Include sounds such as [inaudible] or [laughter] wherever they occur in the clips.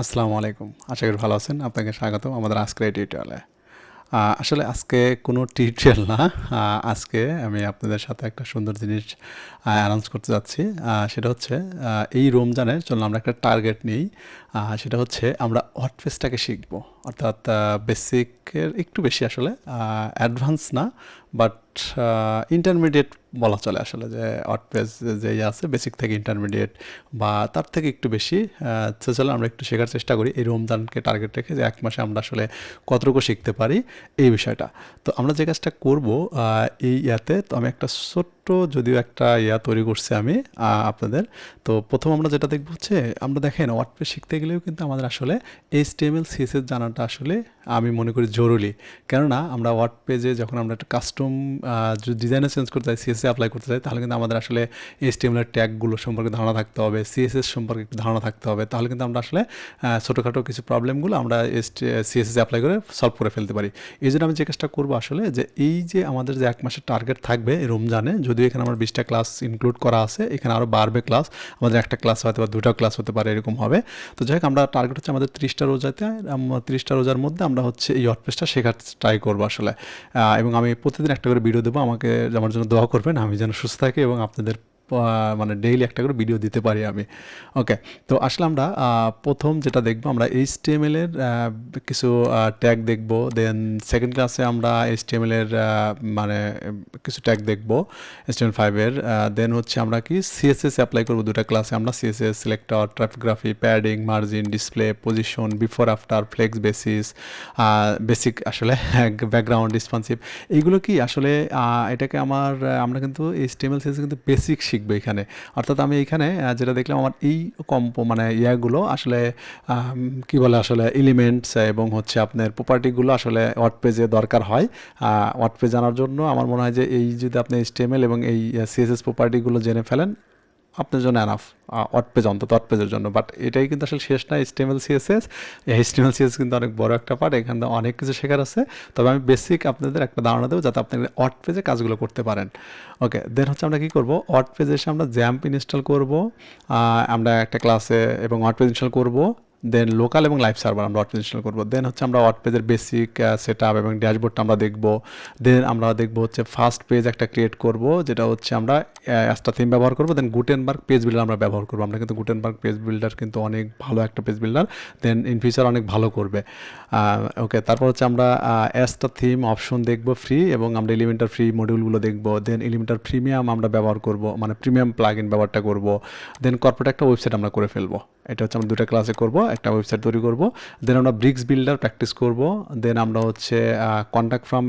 আসসালামু আলাইকুম। আশা করি ভালো আছেন। আপনাকে স্বাগত আমাদের আজকের এই টিউটোরিয়ালে আসলে আজকে কোনো টিউটোরিয়াল না। আজকে আমি আপনাদের সাথে একটা সুন্দর জিনিস অ্যানাউন্স করতে যাচ্ছি। সেটা হচ্ছে এই রমজানের জন্য আমরা একটা টার্গেট নিই। সেটা হচ্ছে আমরা ওয়ার্ডপ্রেসটাকে শিখব। অর্থাৎ বেসিকের একটু বেশি আসলে অ্যাডভান্স না বাট ইন্টারমিডিয়েট বলা চলে আসলে যে ওয়ার্ডপ্রেস যে আছে বেসিক থেকে ইন্টারমিডিয়েট বা তার থেকে একটু বেশি চলো আমরা একটু শেখার চেষ্টা করি এই রমজানকে টার্গেট রেখে যে এক মাসে আমরা আসলে কতটুকু শিখতে পারি এই বিষয়টা। তো আমরা যে কাজটা করব এই ইয়াতে তো আমি একটা ছোট্ট যদিও একটা ইয়া তৈরি করছি আমি আপনাদের। তো প্রথম আমরা যেটা দেখব হচ্ছে, আমরা দেখেন ওয়ার্ডপ্রেস শিখতে গেলেও কিন্তু আমাদের আসলে এইচ টিএমএল সিএসএস জানাটা আসলে আমি মনে করি জরুরি। কেননা আমরা ওয়ার্ড পেজে যখন আমরা একটা কাস্টম ডিজাইনে চেঞ্জ করতে চাই সিএসএ অ্যাপ্লাই করতে চাই, তাহলে কিন্তু আমাদের আসলে এইচ টিএমএল ট্যাগগুলো সম্পর্কে ধারণা থাকতে হবে সিএসএস সম্পর্কে একটু ধারণা থাকতে হবে, তাহলে কিন্তু আমরা আসলে ছোটোখাটো কিছু প্রবলেমগুলো আমরা এস সিএসএস অ্যাপ্লাই করে সলভ করে ফেলতে পারি। এই জন্য আমি যে কাজটা করব আসলে যে এই যে আমাদের যে এক মাসের টার্গেট থাকবে রমজানে, যদিও এখানে আমার বিশটা ক্লাস ইনক্লুড করা আছে, এখানে আরও বাড়বে ক্লাস আমাদের একটা ক্লাস হয়তো বা দুটা ক্লাস হতে পারে এরকম হবে। তো যাই হোক, আমরা টার্গেট হচ্ছে আমাদের ত্রিশটা রোজাতে ত্রিশটা রোজার মধ্যে আমরা হচ্ছে এই ওয়ার্ডপ্রেসটা শেখার ট্রাই করব আসলে। এবং আমি প্রতিদিন একটা করে ভিডিও দেবো, আমাকে আমার জন্য দোয়া করবেন। আমি যেন সুস্থ থাকি এবং আপনাদের মানে ডেইলি একটা করে ভিডিও দিতে পারি আমি। ওকে তো আসলে আমরা প্রথম যেটা দেখব, আমরা এইচ এর কিছু ট্যাগ দেখব দেন সেকেন্ড ক্লাসে আমরা এইচ এর মানে কিছু ট্যাগ দেখব এইচ টিএমএল ফাইভের দেন হচ্ছে আমরা কি সিএসএস অ্যাপ্লাই করব দুটা ক্লাসে আমরা CSS selector typography padding margin display position before after flex basis basic আসলে [laughs] ব্যাকগ্রাউন্ড রেসপন্সিভ এইগুলো কি আসলে এটাকে আমার, আমরা কিন্তু এইচ টিএমএল সিএসএস কিন্তু বেসিক শিখব এখানে। অর্থাৎ আমি এখানে যেটা দেখলাম আমার এই কম্প মানে ইয়াগুলো আসলে কি বলে আসলে, এলিমেন্টস এবং হচ্ছে আপনার প্রপার্টিগুলো আসলে ওয়ার্ড পেজে দরকার হয়। ওয়ার্ড পেজ জানার জন্য আমার মনে হয় যে এই যদি আপনি স্টেমেল এবং এই সিএসএস প্রপার্টিগুলো জেনে ফেলেন আপনার জন্য অ্যানাফ অট পেজ অন্তত অট পেজের জন্য। বাট এটাই কিন্তু আসলে শেষ না এইচটিএমএল সিএসএস এইচটিএমএল সিএস কিন্তু অনেক বড় একটা পার্ট এখানে অনেক কিছু শেখার আছে। তবে আমি বেসিক আপনাদের একটা ধারণা দেবো যাতে আপনি অট পেজে কাজগুলো করতে পারেন। ওকে দেন হচ্ছে আমরা কী করব? অট পেজে এসে আমরা জ্যাম্প ইনস্টল করব আমরা একটা ক্লাসে এবং অট পেজ ইনস্টল করব। দেন লোকাল এবং লাইভ সার্ভার আমরা ইনস্টল করব। দেন হচ্ছে আমরা ওয়ার্ড পেজের বেসিক সেট আপ এবং ড্যাশবোর্ডটা আমরা দেখব। দেন আমরা দেখব হচ্ছে ফার্স্ট পেজ একটা ক্রিয়েট করব, যেটা হচ্ছে আমরা একটা থিম ব্যবহার করব। দেন গুটেনবার্গ পেজ বিল্ডার আমরা ব্যবহার করব। আমরা কিন্তু গুটেনবার্গ পেজ বিল্ডার কিন্তু অনেক ভালো একটা page builder then in future অনেক ভালো করবে। ওকে তারপর হচ্ছে আমরা অ্যাসটা থিম অপশন দেখব ফ্রি এবং আমরা এলিমেন্টার ফ্রি মডিউলগুলো দেখব। দেন এলিমেন্টার প্রিমিয়াম আমরা ব্যবহার করব মানে প্রিমিয়াম প্লাগ ইন ব্যবহারটা করব। দেন কর্পোরেট একটা ওয়েবসাইট আমরা করে ফেলব। এটা হচ্ছে আমরা দুটা ক্লাসে করব। একটা ওয়েবসাইট তৈরি করব। দেন আমরা ব্রিক্স বিল্ডার প্র্যাকটিস করব। দেন আমরা হচ্ছে কন্ট্যাক্ট ফ্রম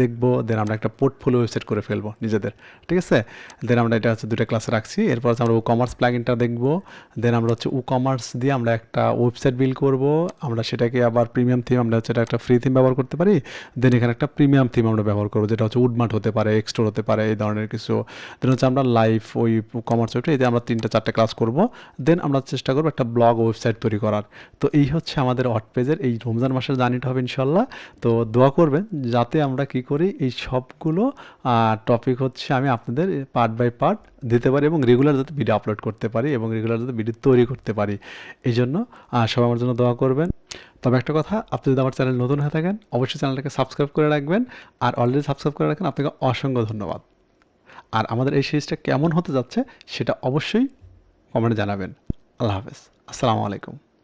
দেখব। দেন আমরা একটা পোর্টফোলিও ওয়েবসাইট করে ফেলব নিজেদের। ঠিক আছে? দেন আমরা এটা হচ্ছে দুটা ক্লাসে রাখছি। এরপর হচ্ছে আমরা ও কমার্স প্লাগিনটা দেখব। দেন আমরা হচ্ছে ও কমার্স দিয়ে আমরা একটা ওয়েবসাইট বিল্ড করব। আমরা সেটাকে আবার প্রিমিয়াম থিম আমরা হচ্ছে একটা ফ্রি থিম ব্যবহার করতে পারি। দেন এখানে একটা প্রিমিয়াম থিম আমরা ব্যবহার করব, যেটা হচ্ছে উডমার্ট হতে পারে এক্সটোর হতে পারে, এই ধরনের কিছু। দেন হচ্ছে আমরা লাইভ ওই কমার্স ওয়েবটা এতে আমরা তিনটা, চারটে ক্লাস করব। দেন আমরা চেষ্টা করব একটা ব্লগ ওয়েবসাইট তৈরি করার। তো এই হচ্ছে আমাদের হট পেজের এই রমজান মাসের জার্নিটা হবে ইনশাল্লাহ। তো দোয়া করবেন যাতে আমরা কি করি, এই সবগুলো টপিক হচ্ছে আমি আপনাদের পার্ট বাই পার্ট দিতে পারি এবং রেগুলার যাতে ভিডিও আপলোড করতে পারি এবং রেগুলার যাতে ভিডিও তৈরি করতে পারি। এই জন্য সবাই আমার জন্য দোয়া করবেন। তবে একটা কথা, আপনি যদি আমার চ্যানেল নতুন হয়ে থাকেন, অবশ্যই চ্যানেলটাকে সাবস্ক্রাইব করে রাখবেন আর অলরেডি সাবস্ক্রাইব করে রাখেন, আপনাকে অসংখ্য ধন্যবাদ। আর আমাদের এই সিরিজটা কেমন হতে যাচ্ছে, সেটা অবশ্যই কমেন্টে জানাবেন। আল্লাহ হাফেজ। আসসালামু আলাইকুম।